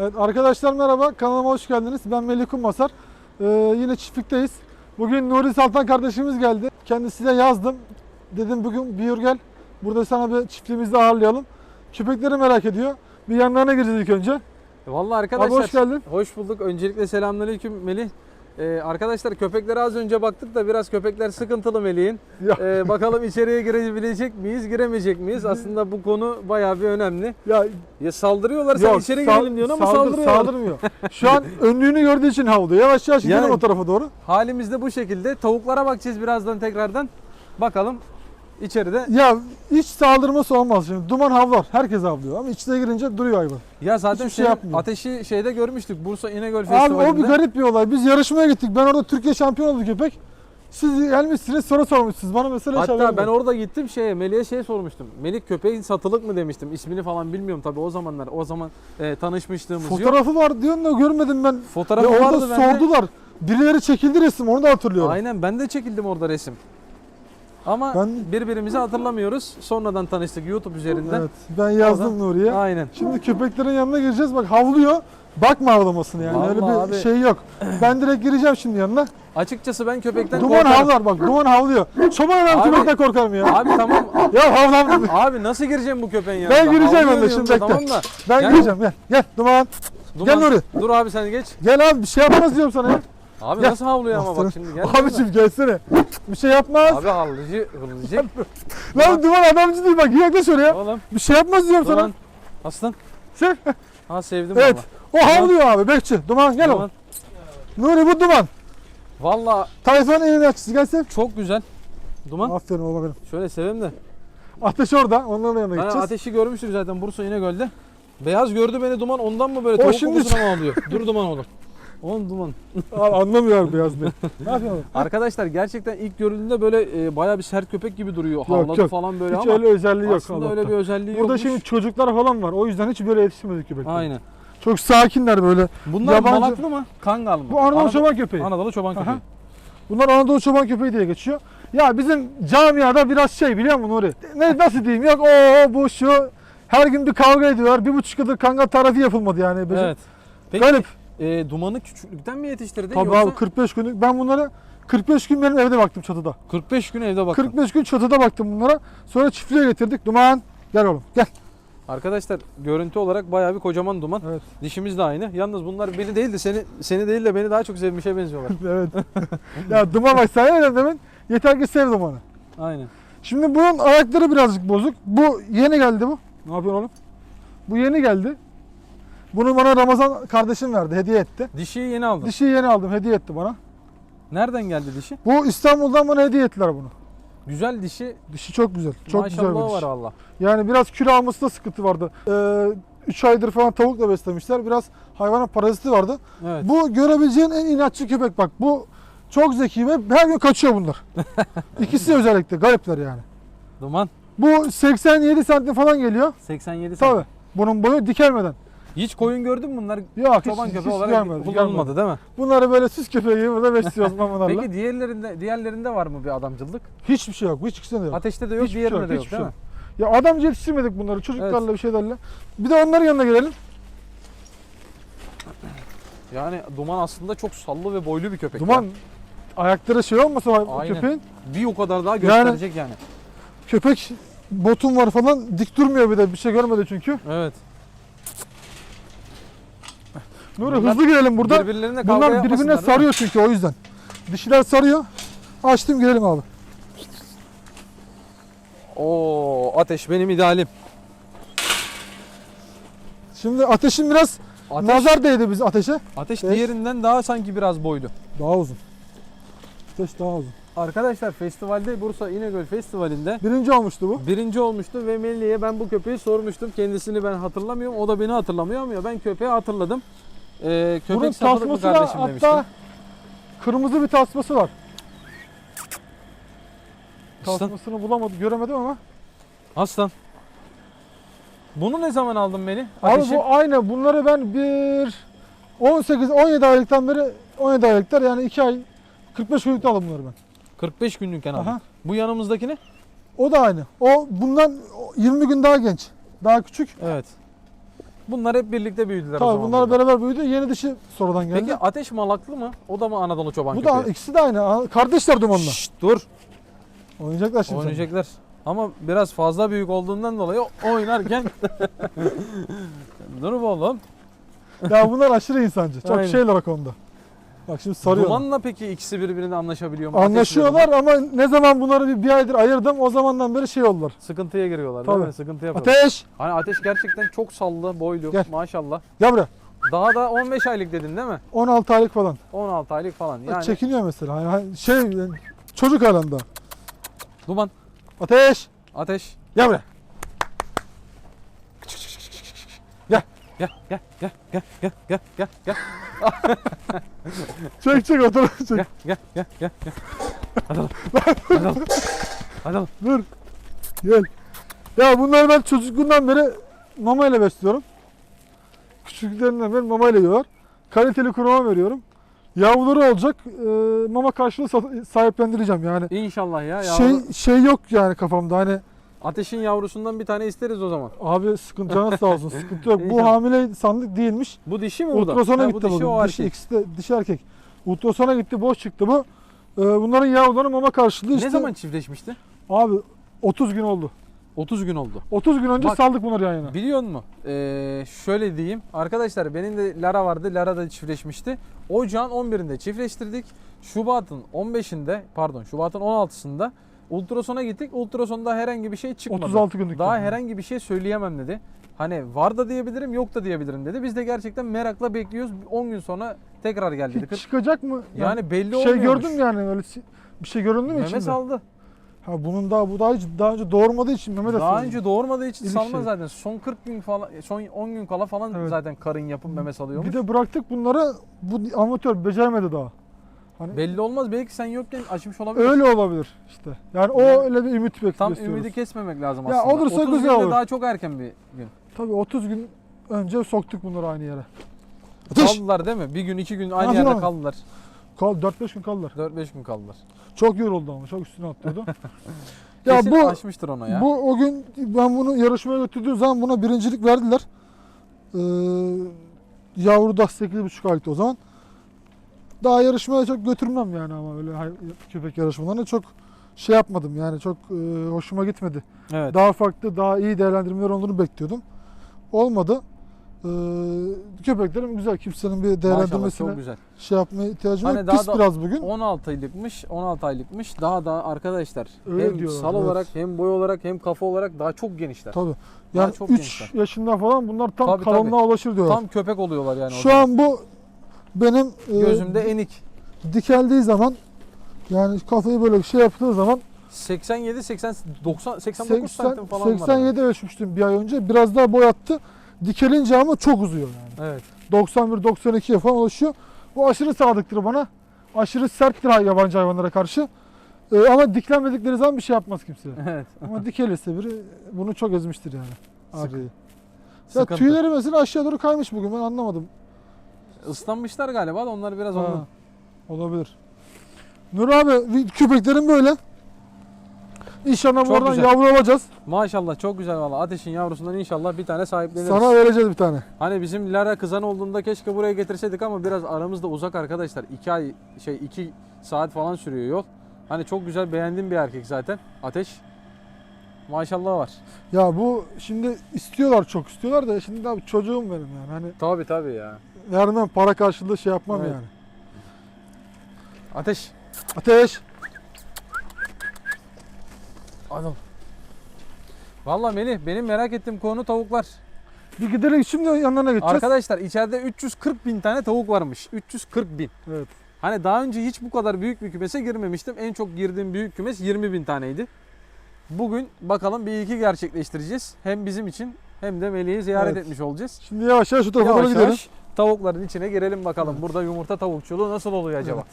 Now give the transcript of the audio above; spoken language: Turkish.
Evet arkadaşlar merhaba kanalıma hoş geldiniz. Ben Melih Kummasar. Ee, yine çiftlikteyiz. Bugün Nuri Saltan kardeşimiz geldi. Kendisine yazdım. Dedim bugün bir gel. Burada sana bir çiftliğimizde ağırlayalım. Köpekleri merak ediyor. Bir yanlarına gireceğiz ilk önce. Vallahi arkadaşlar Abi hoş geldin. hoş bulduk. Öncelikle selamünaleyküm Melih. Ee, arkadaşlar köpeklere az önce baktık da biraz köpekler sıkıntılı Melih'in. Ee, bakalım içeriye girebilecek miyiz, giremeyecek miyiz? Aslında bu konu bayağı bir önemli. ya Ya saldırıyorlar sen yok, içeri sal- girelim diyorsun ama saldır- saldırıyorlar. Saldırmıyor. Şu an önlüğünü gördüğü için havlıyor. Yavaş yavaş gidelim Yani- o tarafa doğru. Halimiz de bu şekilde. Tavuklara bakacağız birazdan tekrardan. Bakalım içeride. Ya hiç saldırması olmaz şimdi. Duman havlar. Herkes havlıyor ama içine girince duruyor hayvan. Ya zaten Hiçbir şey senin yapmıyor. ateşi şeyde görmüştük. Bursa İnegöl Abi Festivali'nde. o bir garip bir olay. Biz yarışmaya gittik. Ben orada Türkiye şampiyonu oldu köpek. Siz gelmişsiniz soru sormuşsunuz. Bana mesela hiç haberim Hatta ben yok. orada gittim şeye Melih'e şey sormuştum. Melih köpeğin satılık mı demiştim. İsmini falan bilmiyorum tabii o zamanlar. O zaman e, tanışmışlığımız yok. Fotoğrafı var diyorsun da görmedim ben. Fotoğrafı ya orada vardı bende. sordular. Birileri çekildi resim onu da hatırlıyorum. Aynen ben de çekildim orada resim. Ama Ben- birbirimizi hatırlamıyoruz. Sonradan tanıştık YouTube üzerinden. Evet, ben yazdım Nuriye. Aynen. Şimdi köpeklerin yanına gireceğiz. Bak havlıyor. Bakma havlamasını yani. Öyle bir Vallahi abi. şey yok. Ben direkt gireceğim şimdi yanına. Açıkçası ben köpekten Duman korkarım. havlar bak. Duman havlıyor. Çoban adam Abi- köpekten korkar mı ya? Abi tamam. Ya havlam. Abi nasıl gireceğim bu köpeğin yanına? Ben gireceğim Havlıyor ben de diyorum şimdi da, bekle. Tamam da. Ben Gel. gireceğim gel. Gel Duman. Duman, Nuri. Dur abi sen geç. Gel abi bir şey yapmaz diyorum sana ya. Abi Gel. nasıl havlıyor ama bak şimdi gel. Abiciğim gelsene. Bir şey yapmaz. Abi havlayıcı, hırlayacak. Lan Duman adamcı değil bak yaklaş oraya. Oğlum. Bir şey yapmaz diyorum sana. Duman. Aslan. Sev. Ha sevdim Evet. valla. O havlıyor abi bekçi. Duman gel Duman. oğlum. Nuri bu Duman. Valla Tayfan'ın elini açısı gel sev. çok güzel. Duman. Aferin oğlum benim. Şöyle seveyim de. Ateş orada. Onların yanına Ben gideceğiz. ateşi görmüştüm zaten Bursa İnegöl'de. Beyaz gördü beni duman ondan mı böyle O tavuk şimdi- kokusuna mı alıyor? Dur duman oğlum. Oğlum duman. Abi anlamıyor beyaz bey. ne yapıyorsun? Arkadaşlar gerçekten ilk görüldüğünde böyle e, bayağı bir sert köpek gibi duruyor. Yok, Havladı yok. falan böyle Hiç ama öyle özelliği yok aslında Allah'tan. öyle bir özelliği Burada yokmuş. şimdi çocuklar falan var. O yüzden hiç böyle yetişmedik köpekler. Aynen. Çok sakinler böyle. Bunlar Yabancı- malaklı mı? Kangal mı? Bu Anadolu Anadolu- çoban köpeği. Anadolu çoban Aha. köpeği. Bunlar Anadolu çoban köpeği diye geçiyor. Ya bizim camiada biraz şey biliyor musun Nuri? Ne, nasıl diyeyim? Yok o bu şu. Her gün bir kavga ediyorlar. Bir buçuk yıldır kangal tarifi yapılmadı yani. Bizim. Evet. Peki Garip. E, dumanı küçüklükten mi yetiştirdi Tabii yoksa abi 45 günlük. Ben bunlara 45 gün benim evde baktım çatıda. 45 gün evde baktın. 45 gün çatıda baktım bunlara. Sonra çiftliğe getirdik. Duman gel oğlum gel. Arkadaşlar görüntü olarak bayağı bir kocaman duman. Evet. Dişimiz de aynı. Yalnız bunlar beni değil de seni seni değil de beni daha çok sevmişe benziyorlar. evet. ya duman bak sen öyle demin. Yeter ki sev dumanı. Aynen. Şimdi bunun ayakları birazcık bozuk. Bu yeni geldi bu. Ne yapıyorsun oğlum? Bu yeni geldi. Bunu bana Ramazan kardeşim verdi, hediye etti. Dişiyi yeni aldım. Dişiyi yeni aldım, hediye etti bana. Nereden geldi dişi? Bu İstanbul'dan bana hediye ettiler bunu. Güzel dişi. Dişi çok güzel, çok güzel Maşallah bir diş. var valla. Yani biraz kilo almasında sıkıntı vardı. 3 aydır falan tavukla beslemişler. Biraz hayvanın paraziti vardı. Evet. Bu görebileceğin en inatçı köpek bak. Bu çok zeki ve her gün kaçıyor bunlar. İkisi özellikle garipler yani. Duman. Bu 87 santim falan geliyor. 87 santim. Tabii. Bunun boyu dikelmeden. Hiç koyun gördün mü bunlar? Yok Çoban hiç, köpeği hiç olarak görmedim, kullanılmadı görmedim. değil mi? Bunları böyle süs köpeği gibi burada besliyoruz mamalarla. Peki diğerlerinde diğerlerinde var mı bir adamcılık? Hiçbir şey yok. Hiç ikisinde de yok. Ateşte de yok, Hiçbir şey diğerinde yok, de yok hiçbir değil şey mi? Ya adamcı yetiştirmedik bunları çocuklarla Evet. bir şeylerle. Bir de onların yanına gelelim. Yani Duman aslında çok sallı ve boylu bir köpek. Duman ya. ayakları şey olmasa var Aynen. köpeğin. bir o kadar daha gösterecek yani. Köpek botun var falan dik durmuyor bir de bir şey görmedi çünkü. Evet. Nuri Bunlar hızlı girelim burada. Birbirlerine kavga Bunlar birbirine sarıyor çünkü o yüzden. Dişiler sarıyor. Açtım girelim abi. Oo, ateş benim idealim. Şimdi ateşin biraz Ateş, nazar değdi biz ateşe. ateş Evet. diğerinden daha sanki biraz boylu. Daha uzun. Ateş daha uzun. Arkadaşlar festivalde Bursa İnegöl Festivali'nde Birinci olmuştu bu. birinci olmuştu ve Melih'e ben bu köpeği sormuştum. Kendisini ben hatırlamıyorum. O da beni hatırlamıyor ama ben köpeği hatırladım. Ee, köpek Bunun satılık mı tasması da kardeşim demiştim. hatta kırmızı bir tasması var. Aslan. Tasmasını bulamadım, göremedim ama. Aslan. Bunu ne zaman aldın Melih? Abi Ateşi. bu aynı. Bunları ben bir 18 17 aylıktan beri 17 aylıklar yani 2 ay 45 günlükte aldım bunları ben. 45 günlükken aldın. Aha. Bu yanımızdaki ne? O da aynı. O bundan 20 gün daha genç. Daha küçük. Evet. Bunlar hep birlikte büyüdüler o Tabii zaman. bunlar beraber büyüdü. Yeni dişi sonradan geldi. Peki ateş malaklı mı? O da mı Anadolu çoban Bu da köpeği? ikisi de aynı. Kardeşler dumanla. Şşt, dur. Oynayacaklar şimdi. seninle. Oynayacaklar. Ama biraz fazla büyük olduğundan dolayı oynarken Dur be oğlum. Ya bunlar aşırı insancı. Çok Aynen. şeyler o konuda. Bak şimdi sarıyorlar. Dumanla peki ikisi birbirine anlaşabiliyor mu? Anlaşıyorlar ama ne zaman bunları bir, bir aydır ayırdım o zamandan beri şey oldular. Sıkıntıya giriyorlar değil Tabii. mi? Sıkıntı yapıyorlar. Ateş! Hani ateş gerçekten çok sallı, boylu Gel. maşallah. Gel buraya. Daha da 15 aylık dedin değil mi? 16 aylık falan. 16 aylık falan. Yani Çekiniyor mesela. Hani- hani şey yani çocuk halinde. duman, Ateş! ateş. Gel buraya. Gel, gel, gel, gel, gel, gel, gel, gel, Çek çek otur. Çek. gel, gel, gel, gel, gel. Hadi oğlum. Hadi oğlum. Dur. Gel. Ya bunları ben çocukluğundan beri mama ile besliyorum. Küçüklüklerinden beri mama ile yiyorlar. Kaliteli kuru mama veriyorum. Yavruları olacak. e, mama karşılığı sahiplendireceğim yani. İnşallah ya. Şey Yavru. şey yok yani kafamda hani Ateşin yavrusundan bir tane isteriz o zaman. abi sıkıntı canı sağ olsun sıkıntı yok. Bu hamile sandık değilmiş. Bu dişi mi bu da? Ultrasona gitti bu dişi bugün. o Dişi, erkek. ikisi de dişi erkek. Ultrasona gitti boş çıktı bu. Ee, bunların yavruları mama karşılığı işte. Ne zaman çiftleşmişti? Abi 30 gün oldu. 30 gün oldu. 30 gün önce Bak- saldık bunları yan yana. Biliyor musun? Ee, şöyle diyeyim. Arkadaşlar benim de Lara vardı. Lara da çiftleşmişti. Ocağın 11'inde çiftleştirdik. Şubat'ın 15'inde pardon Şubat'ın 16'sında ultrasona gittik. Ultrasonda herhangi bir şey çıkmadı. 36 günlük. Daha yani. herhangi bir şey söyleyemem dedi. Hani var da diyebilirim yok da diyebilirim dedi. Biz de gerçekten merakla bekliyoruz. 10 gün sonra tekrar gel dedi. Hiç çıkacak mı? Yani belli bir şey mü yani öyle bir şey göründü mü Meme içinde? saldı. Ha bunun daha bu daha, hiç- daha önce doğurmadığı için meme de Daha saldı. önce doğurmadığı için İlk salma şey. zaten. Son 40 gün falan, son 10 gün kala falan Evet. zaten karın yapıp meme salıyormuş. Bir de bıraktık bunları bu amatör beceremedi daha. Hani Belli olmaz. Belki sen yokken açmış olabilir. öyle olabilir işte. Yani o Yani öyle bir ümit bekliyoruz. Tam ümidi kesmemek lazım Ya aslında. olursa 30 güzel günde olur. daha çok erken bir gün. Tabii 30 gün önce soktuk bunları aynı yere. Ateş! Kaldılar değil mi? Bir gün iki gün aynı Yapıyor yerde mu? kaldılar. Kal 4-5 gün kaldılar. 4-5 gün kaldılar. Çok yoruldu ama çok üstüne atlıyordu. ya Kesin bu aşmıştır ona ya. bu o gün ben bunu yarışmaya götürdüğüm zaman buna birincilik verdiler. Ee, yavru da 8,5 aylıktı o zaman. Daha yarışmaya çok götürmem yani ama öyle köpek yarışmalarına çok şey yapmadım yani çok e, hoşuma gitmedi. evet. Daha farklı, daha iyi değerlendirmeler olduğunu bekliyordum. Olmadı. Ee, köpeklerim güzel. Kimsenin bir Maşallah değerlendirmesine çok güzel. şey yapmaya ihtiyacım Hani yok. daha Pis biraz bugün. 16 aylıkmış, 16 aylıkmış. Daha da arkadaşlar Öyle hem diyorlar, sal evet. olarak hem boy olarak hem kafa olarak daha çok genişler. Tabii. Daha Yani çok 3 gençler. yaşında falan bunlar tam Tabii, kalınlığa ulaşır diyorlar. Tam köpek oluyorlar yani. Şu an bu benim e, gözümde enik. dikeldiği zaman yani kafayı böyle şey yaptığı zaman 87 80 90 89 80, santim falan var. abi. 87 ölçmüştüm bir ay önce. Biraz daha boy attı. Dikelince ama çok uzuyor yani. Evet. 91-92'ye falan ulaşıyor. Bu aşırı sadıktır bana. Aşırı serttir yabancı hayvanlara karşı. Ee, ama diklenmedikleri zaman bir şey yapmaz kimse. Evet. ama dikelirse biri bunu çok ezmiştir yani. Arkayı. Ya tüyleri mesela aşağı doğru kaymış bugün ben anlamadım. Islanmışlar galiba da onlar biraz Ha, ondan. olabilir. Nur abi köpeklerin böyle. İnşallah Çok buradan güzel. yavru alacağız. Maşallah çok güzel valla. Ateşin yavrusundan inşallah bir tane sahipleniriz. Sana vereceğiz bir tane. Hani bizim Lara kızan olduğunda keşke buraya getirseydik ama biraz aramızda uzak arkadaşlar. 2 ay şey 2 saat falan sürüyor yol. Hani çok güzel beğendiğim bir erkek zaten. Ateş. Maşallah var. Ya bu şimdi istiyorlar çok istiyorlar da şimdi abi çocuğum benim yani. Hani Tabi tabi ya. Vermem para karşılığı şey yapmam Evet. yani. Ateş. Ateş. Adam. Valla Melih benim merak ettiğim konu tavuklar. Bir gidelim şimdi yanlarına gideceğiz. Arkadaşlar içeride 340 bin tane tavuk varmış. 340 bin. Evet. Hani daha önce hiç bu kadar büyük bir kümese girmemiştim. En çok girdiğim büyük kümes 20 bin taneydi. Bugün bakalım bir iki gerçekleştireceğiz. Hem bizim için hem de Melih'i ziyaret Evet. etmiş olacağız. Şimdi yavaş yavaş şu tarafa doğru Yavaş gidelim. yavaş tavukların içine girelim bakalım. Burada yumurta tavukçuluğu nasıl oluyor acaba?